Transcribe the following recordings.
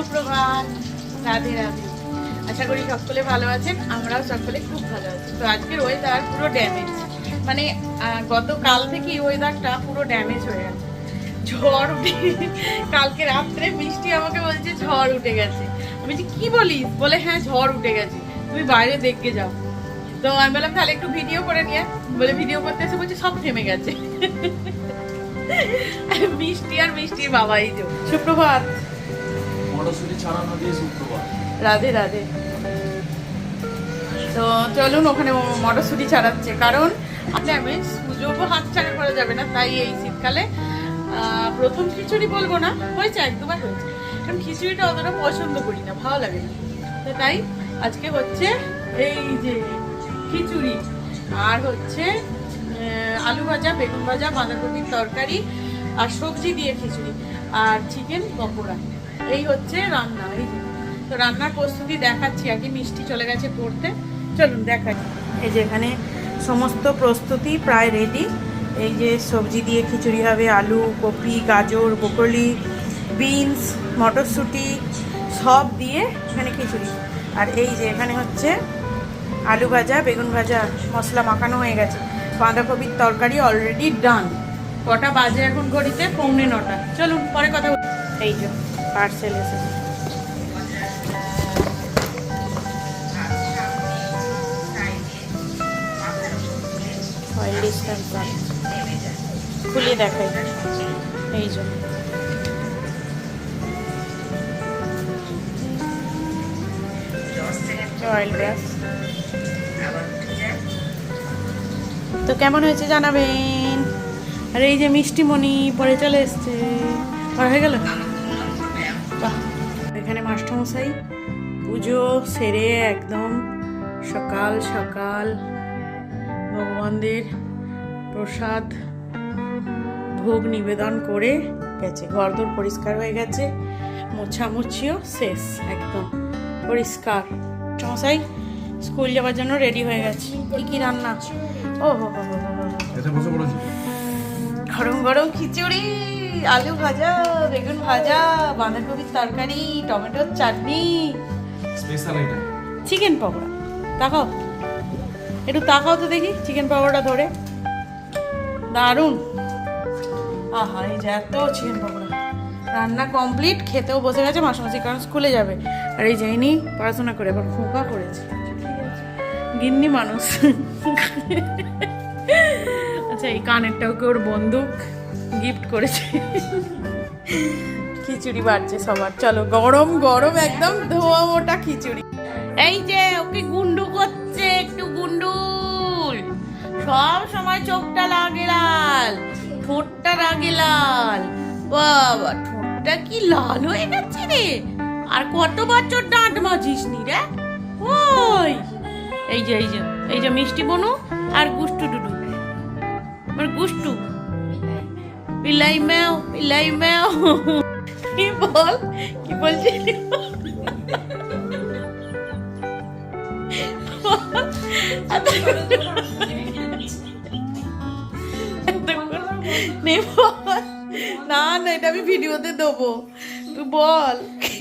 সুপ্রভাত রাধে রাধে। আশা করি সকলে ভালো আছেন, আমরাও সকলে খুব ভালো আছি। তো আজকের ওয়েদার পুরো ড্যামেজ মানে গতকাল থেকে ওয়েদারটা পুরো ড্যামেজ হয়ে গেছে। ঝড় উঠে, কালকে রাত্রে বৃষ্টি আমাকে বলছে ঝড় উঠে গেছে। আমি বলছি, কি বলিস? বলে হ্যাঁ ঝড় উঠে গেছে। তুমি বাইরে দেখে যাও। তো আমি বললাম, তাহলে একটু ভিডিও করে নিয়ে বলে ভিডিও করতে এসে বলছে, সব থেমে গেছে। মিষ্টি আর মিষ্টির বাবাই যে সুপ্রভাত। মটরশুটি ছাড়ানো দিয়ে শুক্রবার। রাধে রাধে। তো চলুন, ওখানে মটরশুঁটি ছাড়াচ্ছে। কারণ ড্যামেজ পুজোও হাত ছাড়া করা যাবে না, তাই এই শীতকালে প্রথম খিচুড়ি বলব না, হয়েছে এক দুবার হয়েছে। কারণ খিচুড়িটা অতটা পছন্দ করি না, ভালো লাগে না। তো তাই, আজকে হচ্ছে এই যে খিচুড়ি, আর হচ্ছে আলু ভাজা, বেগুন ভাজা, বাঁধাকপির তরকারি, আর সবজি দিয়ে খিচুড়ি। আর চিকেন পকোড়া। এই হচ্ছে রান্না, এই তো রান্নার প্রস্তুতি দেখাচ্ছি আর কি মিষ্টি চলে গেছে করতে চলুন দেখাচ্ছি এই যে এখানে সমস্ত প্রস্তুতি প্রায় রেডি এই যে সবজি দিয়ে খিচুড়ি হবে, আলু, কপি, গাজর, ব্রোকলি, বিনস, মটরশুঁটি, সব দিয়ে এখানে খিচুড়ি। আর এই যে এখানে হচ্ছে আলু ভাজা, বেগুন ভাজা, মশলা মাখানো হয়ে গেছে। বাঁধাকপির তরকারি অলরেডি ডান কটা বাজে এখন ঘড়িতে? পৌনে নটা। চলুন, পরে কথা। এই যে পার্সেল ডিস্টেন্স খুলে দেখাই। এই ব্রাশ তো কেমন হয়েছে জানাবেন? আর এই যে মিষ্টিমণি পরে চলে এসছে। পরে হয়ে গেল? এখানে মাস্টারমশাই, পুজো সেরে একদম সকাল সকাল ভগবানদের প্রসাদ ভোগ নিবেদন করে গেছে। ঘরদোর পরিষ্কার হয়ে গেছে, মোছামুছিও শেষ, একদম পরিষ্কার। চমসাই স্কুল যাওয়ার জন্য রেডি হয়ে গেছে। কি কি রান্না? ও, হো হো হো হো গরম গরম খিচুড়ি আলু ভাজা বেগুন ভাজা বাঁধাকপির তরকারি টমেটোর চাটনি। স্পেশাল এটা। চিকেন পকোড়া। তাকাও। একটু তাকাও তো দেখি চিকেন পকোড়া ধরে। দারুণ। আহা এই যে এত চিকেন পকোড়া। রান্না কমপ্লিট খেতেও বসে গেছে মাসে কারণ স্কুলে যাবে। আর এই যাইনি পড়াশোনা করে এবার খোঁকা করেছে। গিন্নি মানুষ। আচ্ছা এই কানেরটাও কি ওর বন্দুক গিফট করেছে। খিচুড়ি বাড়ছে সবার। চলো গরম গরম একদম ধোয়া মোটা খিচুড়ি। এই যে ওকে গুন্ডু করছে একটু গুন্ডুল। সব সময় চোখটা লাগে লাল ঠোঁটটা লাগে লাল। বাবা ঠোঁটটা কি লাল হয়ে গেছে রে। আর কত বছর ডাঁট মাজিস নি রে? ওই। এই যে এই যে এই যে মিষ্টি বনু আর গুষ্টু ডুডু। আমার গুষ্টু পিলাই ম্যাও পিলাই ম্যাও। কি বল? কি বলছিলি? নে না এটা আমি ভিডিওতে দেবো। তুই বল। কি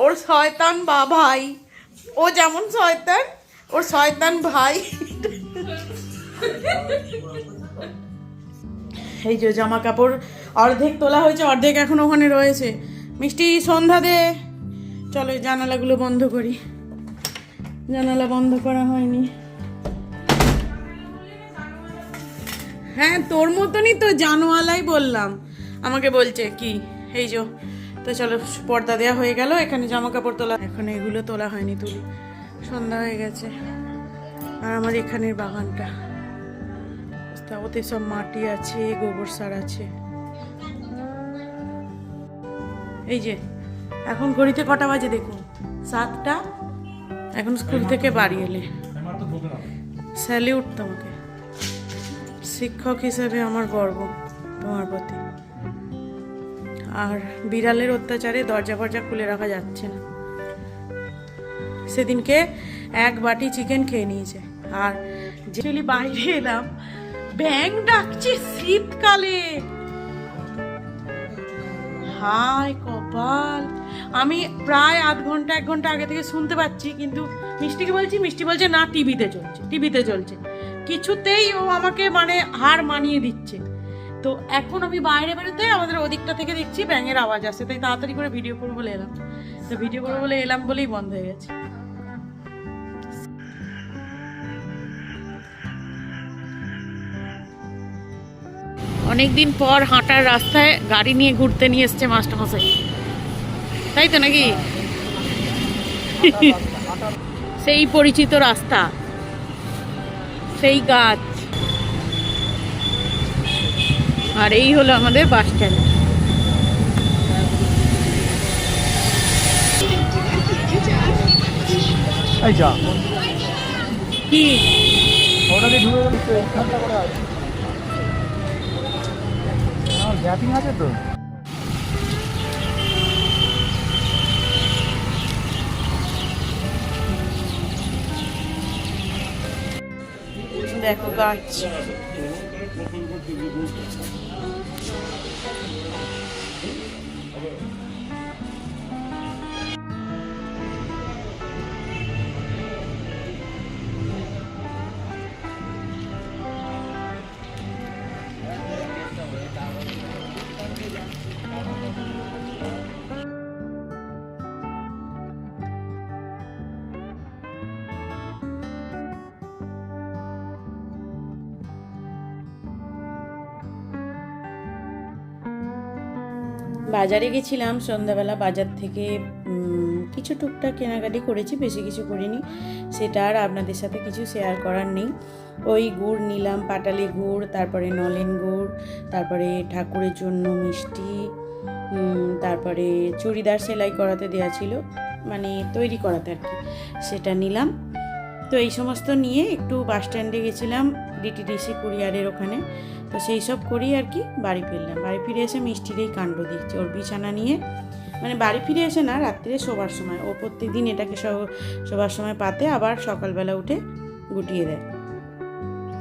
ওর শয়তান বা ভাই। ও যেমন শয়তান, ওর শয়তান ভাই। এই যে জামা কাপড় অর্ধেক তোলা হয়েছে, অর্ধেক এখন ওখানে রয়েছে। মিষ্টি, সন্ধ্যা দে। চলো জানালাগুলো বন্ধ করি। জানালা বন্ধ করা হয়নি। হ্যাঁ তোর মতনই তো জানোয়ালাই বললাম। আমাকে বলছে, কি? এই যে। তো চলো, পর্দা দেওয়া হয়ে গেল, এখানে জামা কাপড় তোলা এখন এগুলো তোলা হয়নি তুলি। সন্ধ্যা হয়ে গেছে। আর আমার এখানের বাগানটা। ওতে সব মাটি আছে, গোবর সার আছে। এই যে, এখন ঘড়িতে কটা বাজে দেখুন? সাতটা। এখন স্কুল থেকে বাড়ি এলে। স্যালিউট তোমাকে। শিক্ষক হিসেবে আমার গর্ব, তোমার প্রতি। আর বিড়ালের অত্যাচারে দরজা ফরজা খুলে রাখা যাচ্ছে না। সেদিনকে এক বাটি চিকেন খেয়ে নিয়েছে। আর যেগুলি বাইরে এলাম ব্যাং ডাকছে শীতকালে। হায় কপাল। আমি প্রায় আধ ঘণ্টা, এক ঘণ্টা আগে থেকে শুনতে পাচ্ছি, কিন্তু মিষ্টিকে বলছি, মিষ্টি বলছে, না, টিভিতে চলছে টিভিতে চলছে। কিছুতেই ও আমাকে মানে হার মানিয়ে দিচ্ছে। তো এখন আমি বাইরে বেরোতে আমাদের ওদিকটা থেকে দেখছি ব্যাঙের আওয়াজ আসছে। তাই তাড়াতাড়ি করে ভিডিও করব বলে এলাম। তো ভিডিও করব বলে এলাম বলেই বন্ধ হয়ে গেছে। অনেকদিন পর হাঁটার রাস্তায় গাড়ি নিয়ে ঘুরতে নিয়ে এসছে মাস্টারমশাই। তাই তো নাকি? সেই পরিচিত রাস্তা। সেই গাছ। আর এই হলো আমাদের বাস স্ট্যান্ড। কি? ওটা দিয়ে ঢুকে গ্যাপিং আছে তো? দেখো গাছ। বাজারে গেছিলাম, সন্ধ্যাবেলা বাজার থেকে কিছু টুকটাক কেনাকাটি করেছি, বেশি কিছু করিনি। সেটা আর আপনাদের সাথে কিছু শেয়ার করার নেই। ওই গুড় নিলাম, পাটালি গুড়, তারপরে নলেন গুড়, তারপরে ঠাকুরের জন্য মিষ্টি তারপরে চুড়িদার সেলাই করাতে দেওয়া ছিল মানে তৈরি করাতে আর কি, সেটা নিলাম। তো এই সমস্ত নিয়ে একটু বাস স্ট্যান্ডে গেছিলাম ডিটিডিসি কুরিয়ারের ওখানে। তো সেই সব করেই আর কি বাড়ি ফিরলাম। বাড়ি ফিরে এসে মিষ্টির এই কাণ্ড দেখছি, ওর বিছানা নিয়ে। মানে বাড়ি ফিরে এসে না, রাত্রে শোবার সময়। ও প্রত্যেক দিন এটাকে শোবার সময় পাতে, আবার সকালবেলা উঠে গুটিয়ে দেয়।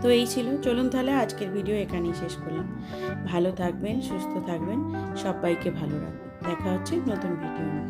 তো এই ছিল। চলুন তাহলে আজকের ভিডিও এখানেই শেষ করলাম। ভালো থাকবেন, সুস্থ থাকবেন, সবাইকে ভালো রাখবেন দেখা হচ্ছে নতুন ভিডিও নিয়ে।